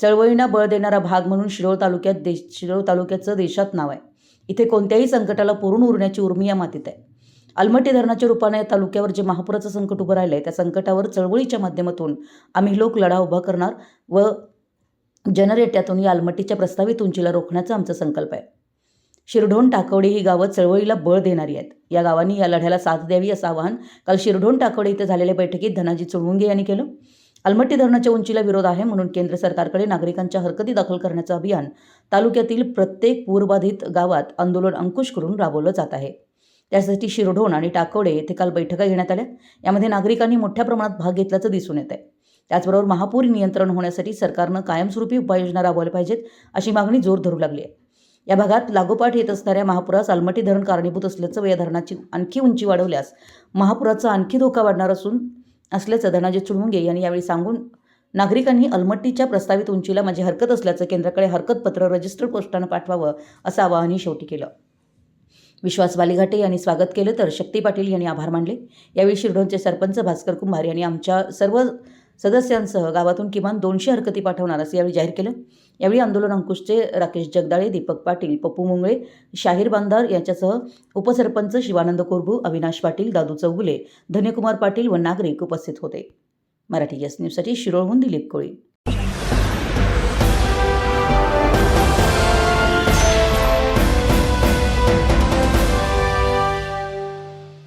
चळवळींना बळ देणारा भाग म्हणून शिरोळ तालुक्यात देश शिरोळ तालुक्याचं देशात नाव आहे. इथे कोणत्याही संकटाला पुरून उरण्याची उर्मी या मातीत आहे. अलमट्टी धरणाच्या रूपाने या तालुक्यावर जे महापुराचं संकट उभं राहिलं आहे त्या संकटावर चळवळीच्या माध्यमातून आम्ही लोक लढा उभा करणार व जनरेट्यातून या अलमट्टीच्या प्रस्तावित उंचीला रोखण्याचा आमचा संकल्प आहे. शिरढोण टाकवडे ही गावं चळवळीला बळ देणारी आहेत. या गावांनी या लढ्याला साथ द्यावी असं आवाहन काल शिरढोण टाकवडे इथे झालेल्या बैठकीत धनाजी चुळवुंगे यांनी केलं. अलमट्टी धरणाच्या उंचीला विरोध आहे म्हणून केंद्र सरकारकडे नागरिकांच्या हरकती दाखल करण्याचं अभियान तालुक्यातील प्रत्येक पूरबाधित गावात आंदोलन अंकुश करून राबवलं जात आहे. त्यासाठी शिरढोण आणि टाकवडे येथे काल बैठका घेण्यात आल्या. यामध्ये नागरिकांनी मोठ्या प्रमाणात भाग घेतल्याचं दिसून येत आहे त्याचबरोबर महापूर नियंत्रण होण्यासाठी सरकारनं कायमस्वरूपी उपाययोजना राबवल्या पाहिजेत अशी मागणी जोर धरू लागली आहे. या भागात लागोपाठ येत असणाऱ्या महापुरास आलमटी धरण कारणीभूत असल्याचं व या धरणाची आणखी उंची वाढवल्यास महापुराचा आणखी धोका वाढणार असून असल्याचं धनाजी चुळमुंगे यांनी यावेळी सांगून नागरिकांनी अलमट्टीच्या प्रस्तावित उंचीला माझी हरकत असल्याचं केंद्राकडे हरकतपत्र रजिस्टर्ड पोस्टानं पाठवावं असं आवाहनही शेवटी केलं. विश्वास बालिघाटे यांनी स्वागत केलं तर शक्ती पाटील यांनी आभार मानले. यावेळी शिरढोणचे सरपंच भास्कर कुंभार यांनी आमच्या सर्व सदस्यांसह गावातून किमान दोनशे हरकती पाठवणार असं यावेळी जाहीर केलं. यावेळी आंदोलन अंकुशचे राकेश जगदाळे दीपक पाटील पप्पू मुंगळे शाहीर बांधार यांच्यासह उपसरपंच शिवानंद कोरबू अविनाश पाटील दादू चौगुले धन्यकुमार पाटील व नागरिक उपस्थित होते. मराठी एस न्यूजसाठी शिरोळहून दिलीप कोळी.